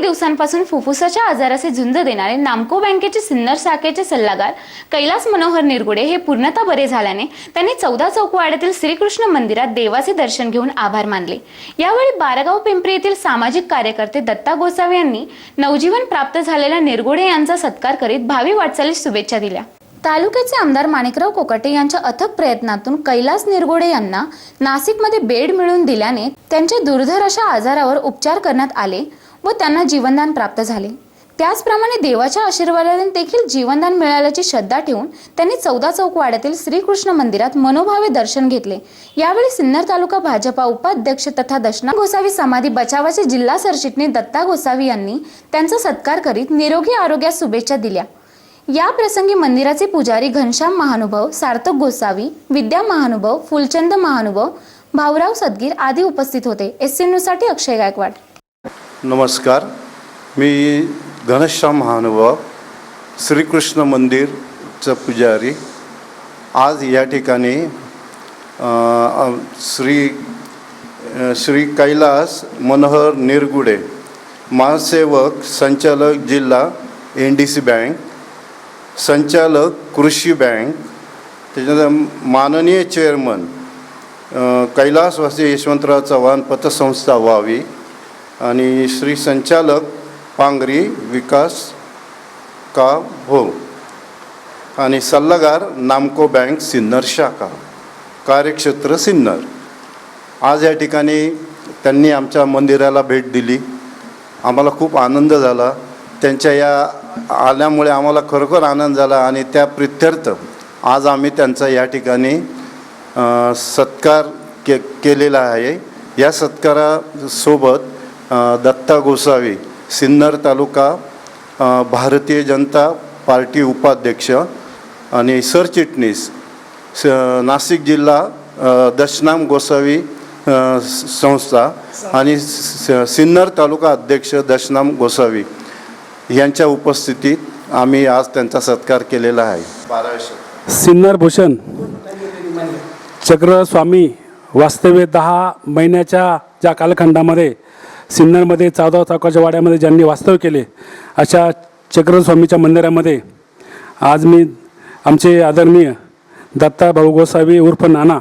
काही दिवसांपासून फुफ्फुसाच्या आजाराचे झुंज देणारे नामको बँकेचे सिन्नर शाखेचे सल्लागार कैलास मनोहर निरगुडे हे पूर्णतः बरे झाल्याने त्यांनी चौदा चौकवाड्यातील श्रीकृष्ण मंदिरात देवाचे दर्शन घेऊन आभार मानले. यावेळी बारगाव पिंपरी येथील सामाजिक कार्यकर्ते दत्ता गोसावी यांनी नवजीवन प्राप्त झालेल्या निरगुडे यांचा सत्कार करीत भावी वाटचालीस शुभेच्छा दिल्या. तालुक्याचे आमदार माणिकराव कोकाटे यांच्या अथक प्रयत्नातून कैलास निरगोडे यांना नाशिकमध्ये बेड मिळवून दिल्याने त्यांच्या दुर्धर अशा आजारावर उपचार करण्यात आले. व त्यांना जीवनदान प्राप्त झाले. त्याचप्रमाणे देवाच्या आशीर्वादाने देखील जीवनदान मिळाल्याची श्रद्धा ठेवून त्यांनी चौदा चौकवाड्यातील श्रीकृष्ण मंदिरात मनोभावे दर्शन घेतले. यावेळी सिन्नर तालुका भाजपा उपाध्यक्ष तथा दशना गोसावी समाधी बचावाचे जिल्हा सरचिटणीस दत्ता गोसावी यांनी त्यांचा सत्कार करीत निरोगी आरोग्यास शुभेच्छा दिल्या. या प्रसंगी मंदिराचे पुजारी घनश्याम महानुभाव सार्थक गोसावी विद्या महानुभाव फुलचंद महानुभाव भाऊराव सदगीर आदी उपस्थित होते. एस सी न्यूजसाठी अक्षय गायकवाड. नमस्कार. मी घनश्याम महानुभाव श्रीकृष्ण मंदिरचा पुजारी. आज या ठिकाणी श्री श्री कैलास मनोहर निरगुडे महासेवक संचालक जिल्हा एन डी सी बँक संचालक कृषी बँक त्याच्यानंतर माननीय चेअरमन कैलासवासी यशवंतराव चव्हाण पतसंस्था व्हावी आणि श्री संचालक पांगरी विकास का हो आणि सल्लागार नामको बँक सिन्नर शाखा कार्यक्षेत्र सिन्नर. आज या ठिकाणी त्यांनी आमच्या मंदिराला भेट दिली. आम्हाला खूप आनंद झाला. त्यांच्या या आल्यामुळे आम्हाला खरोखर आनंद झाला आणि त्या प्रित्यर्थ आज आम्ही त्यांचा या ठिकाणी सत्कार के केलेला आहे. या सत्कारासोबत दत्ता गोसावी सिन्नर तालुका भारतीय जनता पार्टी उपाध्यक्ष आणि सरचिटणीस स नाशिक जिल्हा दशनाम गोसावी संस्था आणि सिन्नर तालुका अध्यक्ष दशनाम गोसावी यांच्या उपस्थितीत आम्ही आज त्यांचा सत्कार केलेला आहे. सिन्नर भूषण चक्र स्वामी वास्तव्य दहा महिन्याच्या ज्या कालखंडामध्ये सिन्नरमध्ये चौदा चाकाच्या वाड्यामध्ये ज्यांनी वास्तव केले अशा चक्रस्वामीच्या मंदिरामध्ये आज मी आमचे आदरणीय दत्ता भाऊ गोसावी उर्फ नाना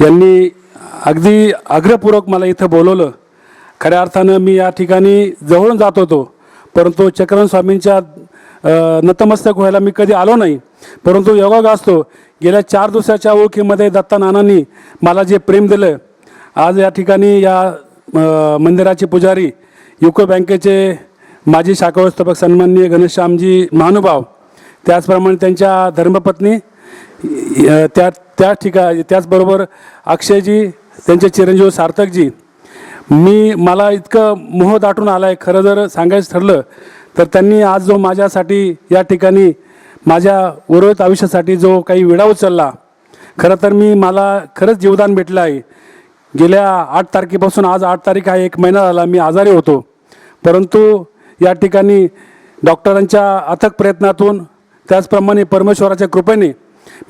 यांनी अगदी आग्रहपूर्वक मला इथं बोलवलं. खऱ्या अर्थानं मी या ठिकाणी जवळून जात होतो परंतु चक्रन स्वामींच्या नतमस्तक व्हायला मी कधी आलो नाही. परंतु योगाग असतो. गेल्या चार दिवसाच्या ओळखीमध्ये दत्ता नानांनी मला जे प्रेम दिलं आज या ठिकाणी या मंदिराचे पुजारी युको बँकेचे माजी शाखा व्यवस्थापक सन्माननीय घनश्यामजी महानुभाव त्याचप्रमाणे त्यांच्या धर्मपत्नी त्या त्या ठिका त्याचबरोबर अक्षयजी त्यांचे चिरंजीव सार्थकजी. मी मला इतकं मोह दाटून आला आहे खरं जर सांगायचं ठरलं तर त्यांनी आज जो माझ्यासाठी या ठिकाणी माझ्या उर्वरित आयुष्यासाठी जो काही विडा उचलला खरं तर मी मला खरंच जीवदान भेटलं आहे. गेल्या आठ तारखेपासून आज आठ तारीख आहे एक महिना झाला मी आजारी होतो. परंतु या ठिकाणी डॉक्टरांच्या अथक प्रयत्नातून त्याचप्रमाणे परमेश्वराच्या कृपेने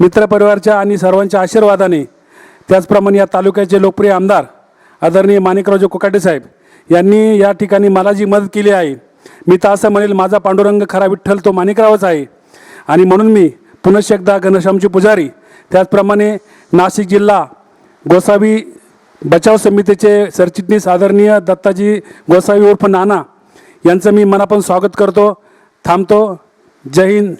मित्रपरिवारच्या आणि सर्वांच्या आशीर्वादाने त्याचप्रमाणे या तालुक्याचे लोकप्रिय आमदार आदरणीय माणिकरावजी कोकाटे साहेब यांनी या ठिकाणी मला जी मदत केली आहे मी तर असं म्हणेल माझा पांडुरंग खरा विठ्ठल तो माणिकरावच आहे. आणि म्हणून मी पुनश्च एकदा घनश्यामची पुजारी त्याचप्रमाणे नाशिक जिल्हा गोसावी बचाव समितीचे सरचिटणीस आदरणीय दत्ताजी गोसावी उर्फ नाना यांचं मी मनापासून स्वागत करतो थांबतो. जय हिंद.